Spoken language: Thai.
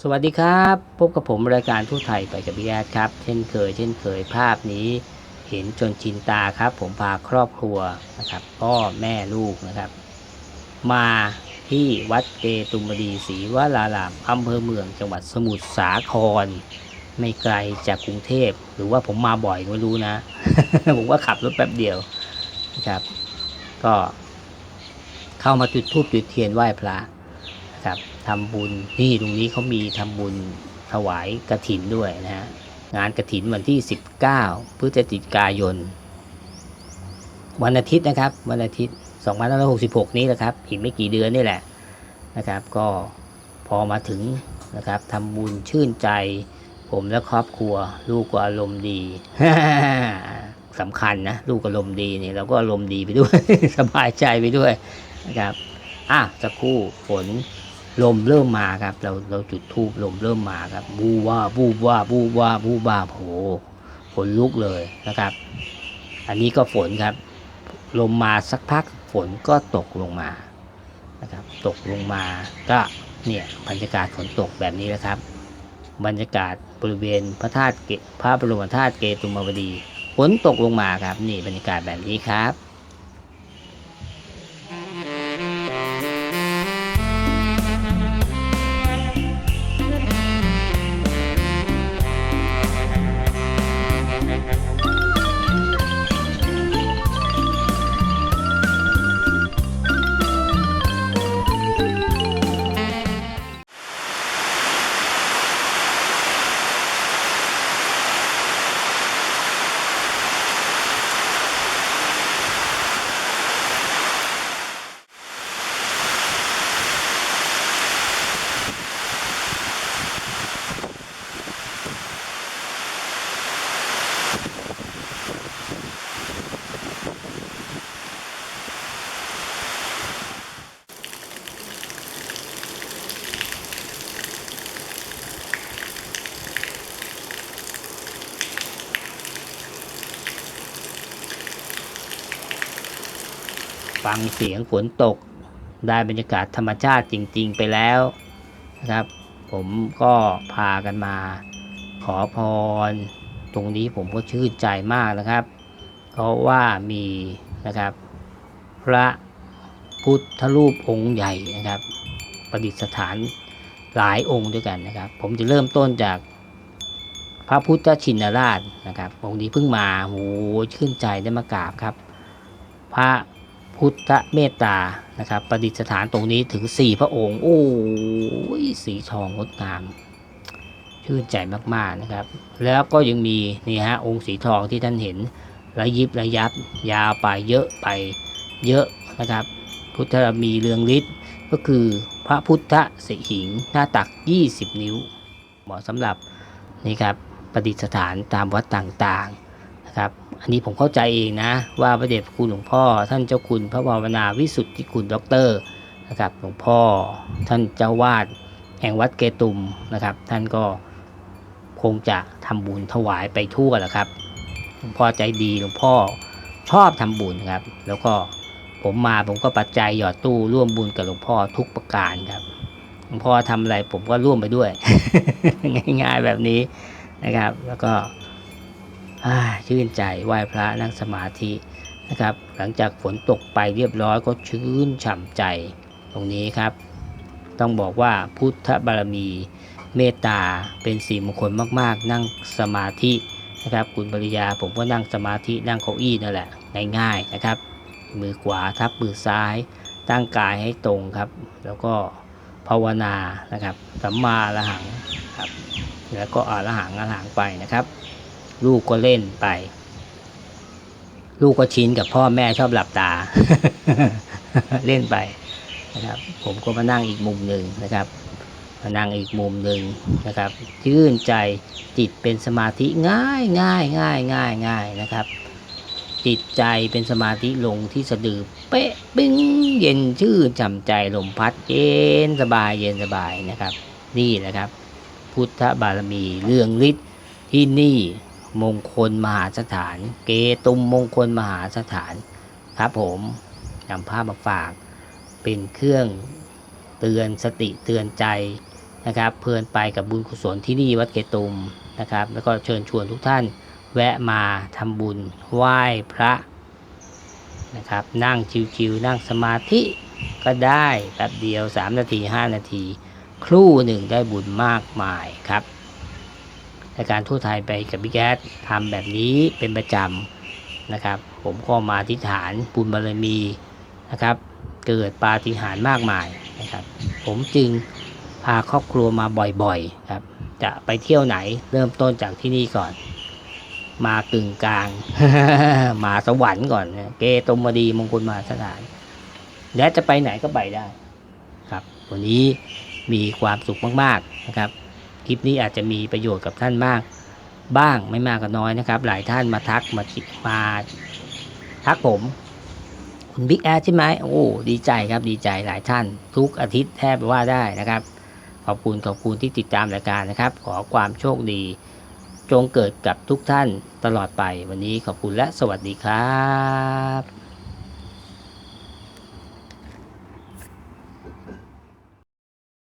สวัสดีครับ พบกับผมรายการทั่วไทยไปกับพี่แอดครับ เช่นเคย เช่นเคยภาพนี้เห็นจนชินตาครับ ผมพาครอบครัวนะครับพ่อแม่ลูกนะครับ มาที่วัดเกตุมดีศรีวรารามอำเภอเมืองจังหวัดสมุทรสาคร ไม่ไกลจากกรุงเทพ หรือว่าผมมาบ่อยไม่รู้นะ ผมก็ขับรถแป๊บเดียวนะครับ ก็เข้ามาจุดธูปจุดเทียนไหว้พระ ครับทำบุญนี่ตรงนี้เขามีทำบุญถวายกระถินด้วยนะฮะงานกระถินวันที่ 19 พฤศจิกายน วันอาทิตย์นะครับ วันอาทิตย์ 2566 นี้แหละครับ อีกไม่กี่เดือนนี่แหละนะครับ ก็พอมาถึงนะครับทำบุญชื่นใจ ผมและครอบครัว ลูกก็อารมณ์ดีสำคัญนะ ลูกอารมณ์ดีเนี่ยเราก็อารมณ์ดีไปด้วย สบายใจไปด้วยนะครับ อะสักครู่ฝน ลมเริ่มมาครับ เราเราจุดทูบลมเริ่มมาครับบูว่าบูว่าบูว่าบูว่าโหฝนลุกเลยนะครับ อันนี้ก็ฝนครับ ลมมาสักพักฝนก็ตกลงมานะครับ ตกลงมาก็เนี่ยบรรยากาศฝนตกแบบนี้นะครับ บรรยากาศบริเวณพระธาตุเกพระบรมธาตุเกตุมวดีฝนตกลงมาครับ นี่บรรยากาศแบบนี้ครับ ฟังเสียงฝนตก ได้บรรยากาศธรรมชาติจริง ๆ ไปแล้วนะครับ ผมก็พากันมา ขอพร ตรงนี้ผมก็ชื่นใจมากนะครับ เพราะว่ามีนะครับ พระพุทธรูปองค์ใหญ่นะครับ ประดิษฐานหลายองค์ด้วยกันนะครับ ผมจะเริ่มต้นจากพระพุทธชินราชนะครับ องค์นี้เพิ่งมาโหชื่นใจได้มากราบครับ พระ พุทธเมตตานะครับ ประดิษฐานตรงนี้ถึง4พระองค์ โอ้ยสีทองงดงามชื่นใจมากๆนะครับ แล้วก็ยังมีนี่ฮะองค์สีทองที่ท่านเห็นระยิบระยับยาวไปเยอะไปเยอะนะครับ พุทธมีเรืองฤทธิ์ก็คือพระพุทธสิหิงหน้าตัก 20 นิ้ว เหมาะสำหรับนี่ครับประดิษฐานตามวัดต่างๆนะครับ อันนี้ผมเข้าใจเองนะ ว่าพระเดชพระคุณหลวงพ่อ ท่านเจ้าคุณพระภาวนาวิสุทธิคุณด็อกเตอร์นะครับหลวงพ่อท่านเจ้าวาดแห่งวัดเกตุมนะครับ ท่านก็คงจะทำบุญถวายไปทั่วแหละครับหลวงพ่อใจดีหลวงพ่อชอบทำบุญครับ แล้วก็ผมมาผมก็ปัจจัยหยอดตู้ร่วมบุญกับหลวงพ่อทุกประการครับหลวงพ่อทำอะไรผมก็ร่วมไปด้วย ง่าย ๆแบบนี้นะครับ แล้วก็ ชื่นใจไหว้พระนั่งสมาธินะครับ หลังจากฝนตกไปเรียบร้อยก็ชื่นฉ่ำใจตรงนี้ครับ ต้องบอกว่าพุทธบารมีเมตตาเป็นสี่มงคลมาก ๆ นั่งสมาธินะครับ คุณปริยาผมก็นั่งสมาธินั่งเก้าอี้นั่นแหละง่ายๆนะครับ มือขวาทับมือซ้าย ตั้งกายให้ตรงครับ แล้วก็ภาวนานะครับสัมมาอรหังครับแล้วก็อรหังอรหังไปนะครับ ลูกก็เล่นไป ลูกก็ชินกับพ่อแม่ชอบหลับตา เล่นไปนะครับ ผมก็มานั่งอีกมุมหนึ่งนะครับ มานั่งอีกมุมหนึ่งนะครับชื่นใจจิตเป็นสมาธิง่ายง่ายง่ายง่ายง่ายนะครับ จิตใจเป็นสมาธิลงที่สะดือเป๊ะปิ้งเย็นชื่นจำใจลมพัดเย็นสบายเย็นสบายนะครับ นี่แหละครับ พุทธบารมีเรื่องฤทธิ์ที่นี่ มงคลมหาสถาน เกตุมมงคลมหาสถานครับผมนำภาพมาฝากเป็นเครื่องเตือนสติเตือนใจนะครับเพลินไปกับบุญกุศลที่นี่วัดเกตุมนะครับ แล้วก็เชิญชวนทุกท่านแวะมาทำบุญไหว้พระนะครับ นั่งชิวๆนั่งสมาธิก็ได้แป๊บเดียว 3 นาที 5 นาที ครู่หนึ่งได้บุญมากมายครับ รายการทั่วไทยไปกับบิ๊กแอดทำแบบนี้เป็นประจำนะครับ ผมก็มาอธิษฐานบุญบารมีนะครับ เกิดปาฏิหาริย์มากมายนะครับ ผมจึงพาครอบครัวมาบ่อยๆครับ จะไปเที่ยวไหนเริ่มต้นจากที่นี่ก่อน มากึ่งกลาง มาสวรรค์ก่อนเกตมดีมงคลมาสถาน และจะไปไหนก็ไปได้ครับ วันนี้มีความสุขมากๆนะครับ คลิปนี้อาจจะมีประโยชน์กับท่านมาก บ้างไม่มากก็น้อยนะครับ หลายท่านมาทักมาคิดมาทักผมคุณบิ๊กแอดใช่ไหมโอ้ดีใจครับดีใจหลายท่าน ทุกอาทิตย์แทบว่าได้นะครับ ขอบคุณขอบคุณที่ติดตามรายการนะครับ ขอความโชคดี จงเกิดกับทุกท่านตลอดไปวันนี้ขอบคุณและสวัสดีครับ